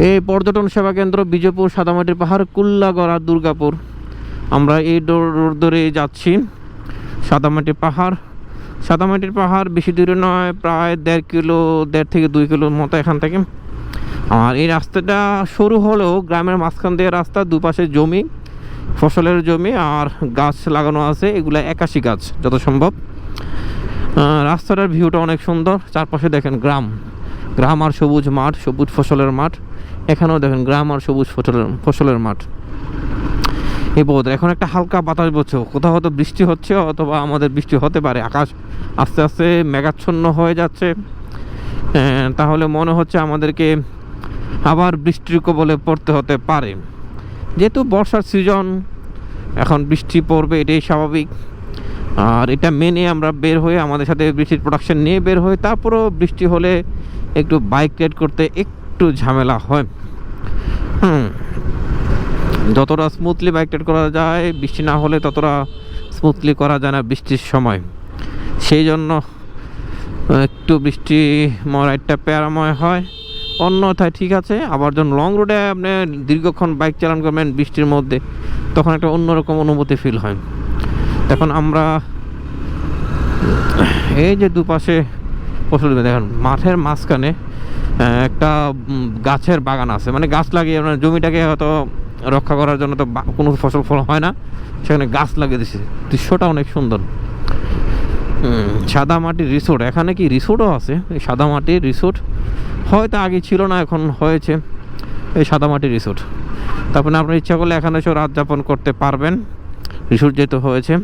এই পর্যটন সেবা কেন্দ্র বিজয়পুর সাদামাটির পাহাড় কুল্লাগড়া, দুর্গাপুর। আমরা এই রোড ধরে যাচ্ছি সাদামাটির পাহাড়। সাদামাটির পাহাড় বেশি দূরে নয়, প্রায় দেড় কিলো, দেড় থেকে দুই কিলোর মতো এখান থেকে। আর এই রাস্তাটা সরু হলেও গ্রামের মাঝখান দিয়ে রাস্তা, দুপাশে জমি, ফসলের জমি আর গাছ লাগানো আছে। এগুলো একাশি গাছ, যত সম্ভব। রাস্তাটার ভিউটা অনেক সুন্দর। চারপাশে দেখেন গ্রাম। গ্রাম আর সবুজ মাঠ, সবুজ ফসলের মাঠ। এখানেও দেখেন গ্রাম আর সবুজ ফসলের ফসলের মাঠ। এই বোধ এখন একটা হালকা বাতাস বলছে কোথাও হয়তো বৃষ্টি হচ্ছে, অথবা আমাদের বৃষ্টি হতে পারে। আকাশ আস্তে আস্তে মেঘাচ্ছন্ন হয়ে যাচ্ছে। তাহলে মনে হচ্ছে আমাদেরকে আবার বৃষ্টির কবলে পড়তে হতে পারে। যেহেতু বর্ষার সিজন এখন বৃষ্টি পড়বে, এটাই স্বাভাবিক। আর এটা মেনে আমরা বের হয়ে আমাদের সাথে বৃষ্টির প্রোডাকশন নিয়ে বের হয়ে তারপরেও বৃষ্টি হলে একটু বাইক রাইড করতে একটু ঝামেলা হয়। হুম, যতটা স্মুথলি বাইক রাইড করা যায়, বৃষ্টি না হলে ততটা স্মুথলি করা যায় না বৃষ্টির সময়। সেই জন্য একটু বৃষ্টি রাইডটা প্যারাময় হয়। অন্যথায় ঠিক আছে, আবার যখন লং রুটে আপনি দীর্ঘক্ষণ বাইক চালান করবেন, বৃষ্টির মধ্যে, তখন একটা অন্যরকম অনুভূতি ফিল হয়। এখন আমরা এই যে দুপাশে ফসল দেখেন, মাঠের মাঝখানে একটা গাছের বাগান আছে। মানে গাছ লাগিয়ে আপনার জমিটাকে হয়তো রক্ষা করার জন্য তো কোনো ফসল ফল হয় না। সেখানে গাছ লাগিয়ে দিচ্ছে দৃশ্যটা অনেক সুন্দর। সাদা মাটির রিসোর্ট। এখানে কি রিসোর্টও আছে? এই সাদা মাটির রিসোর্ট হয়তো আগে ছিল না, এখন হয়েছে। এই সাদা মাটির রিসোর্ট। তারপরে আপনার ইচ্ছা করলে এখানে এসেও রাত যাপন করতে পারবেন। যেহেতু হয়েছে।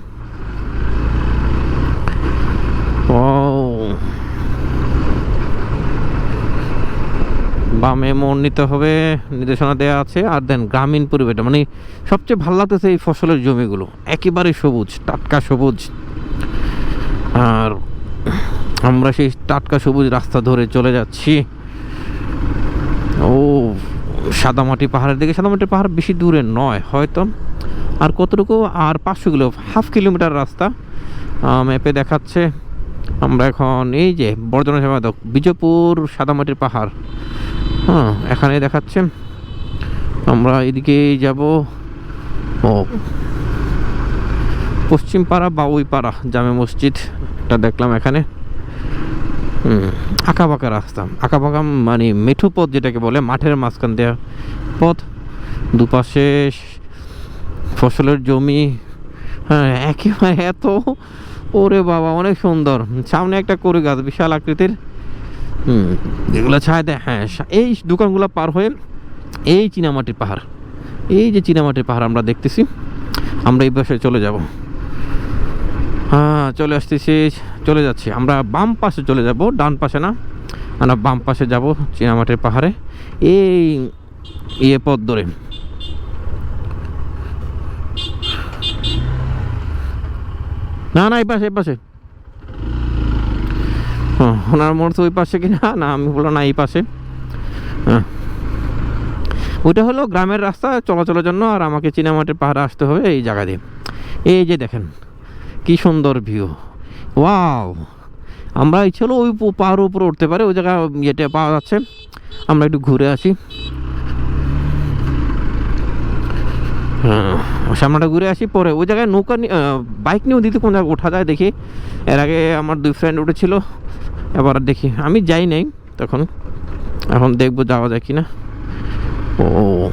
বামে মোড় নিতে হবে, নির্দেশনা দেওয়া আছে, আর দেন গ্রামীণ পরিবেশটা। মানে সবচেয়ে ভালো লাগতেছে এই ফসলের জমিগুলো। একেবারে সবুজ, টাটকা সবুজ। আর আমরা সেই টাটকা সবুজ রাস্তা ধরে চলে যাচ্ছি। ও, সাদামাটি পাহাড়ের দিকে। সাদামাটি পাহাড় বেশি দূরে নয়, হয়তো আর কতটুকু? আর পাঁচশো কিলো, হাফ কিলোমিটার রাস্তা। ম্যাপে দেখাচ্ছে আমরা এখন এই যে বর্ধমান সেবা বিজয়পুর সাদামাটির পাহাড়। হ্যাঁ এখানে দেখাচ্ছে আমরা এদিকে যাব। ও পশ্চিম পাড়া বা ওই পাড়া জামে মসজিদ, এটা দেখলাম এখানে। আঁকা বাঁকা রাস্তা। আঁকা বাঁকা মানে মেঠু পথ যেটাকে বলে, মাঠের মাঝখান দেওয়া পথ। দুপাশে ফসলের জমি হ্যাঁ একেবারে এত। ওরে বাবা, অনেক সুন্দর। সামনে একটা করে গাছ, বিশাল আকৃতির। হুম ছায় দেয় হ্যাঁ এই দোকানগুলো পার হয়ে এই চীনামাটির পাহাড়। এই যে চীনামাটির পাহাড় আমরা দেখতেছি, আমরা এই পাশে চলে যাব। হ্যাঁ চলে আসতেছি, চলে যাচ্ছি। আমরা বাম পাশে চলে যাব, ডান পাশে না। আমরা বাম পাশে যাব চীনামাটির পাহাড়ে। এই ইয়ে পথ ধরে। না না এই পাশে এই পাশে। হ্যাঁ, ওনার মনে হচ্ছে ওই পাশে কিনা না? আমি বললাম না এই পাশে। হ্যাঁ। ওইটা হলো গ্রামের রাস্তা চলাচলের জন্য আর আমাকে চীনামাটির পাহাড়ে আসতে হবে এই জায়গা দিয়ে। এই যে দেখেন কি সুন্দর ভিউ। ওয়াও! আমরা ইচ্ছে হলো ওই পাহাড়ের উপরে উঠতে পারে ওই জায়গায় ইয়েটা পাওয়া যাচ্ছে। আমরা একটু ঘুরে আসি। হ্যাঁ। সামনেটা ঘুরে আসি, পরে ওই জায়গায় নৌকা বাইক নিয়েও দিতে কোন জায়গায় ওঠা যায়, দেখি। এর আগে আমার দুই ফ্রেন্ড উঠেছিল, এবার দেখি। আমি যাই নাই তখন। এখন দেখব যাওয়া যায় কি না ও।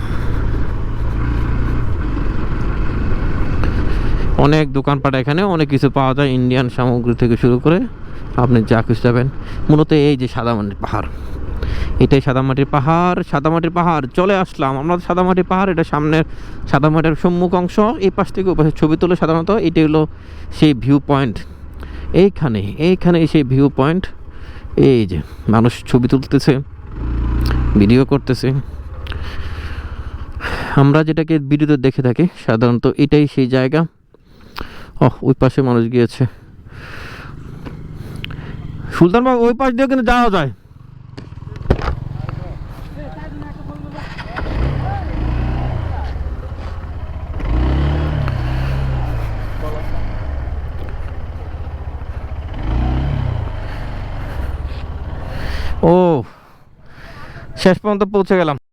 অনেক দোকানপাট এখানে, অনেক কিছু পাওয়া যায় ইন্ডিয়ান সামগ্রী থেকে শুরু করে। আপনি যা কিছু যাবেন মূলত এই যে সাদামাটির পাহাড়। এটাই সাদামাটির পাহাড় সাদামাটির পাহাড়। চলে আসলাম। আমরা সাদামাটির পাহাড়, এটা সামনের সাদামাটির সম্মুখ অংশ। এই পাশ থেকে ওপাশে ছবি তুলে সাধারণত এটি হলো সেই ভিউ পয়েন্ট এইখানে এইখানে সেই ভিউ পয়েন্ট এই যে, মানুষ ছবি তুলতেছে ভিডিও করতেছে। আমরা যেটাকে ভিডিওতে দেখে থাকি, সাধারণত এটাই সেই জায়গা। ও ওই পাশে মানুষ গিয়েছে। সুলতানবাগ, ওই পাশ দিয়ে কিন্তু যাওয়া যায়। ও শেষ পর্যন্ত পৌঁছে গেলাম।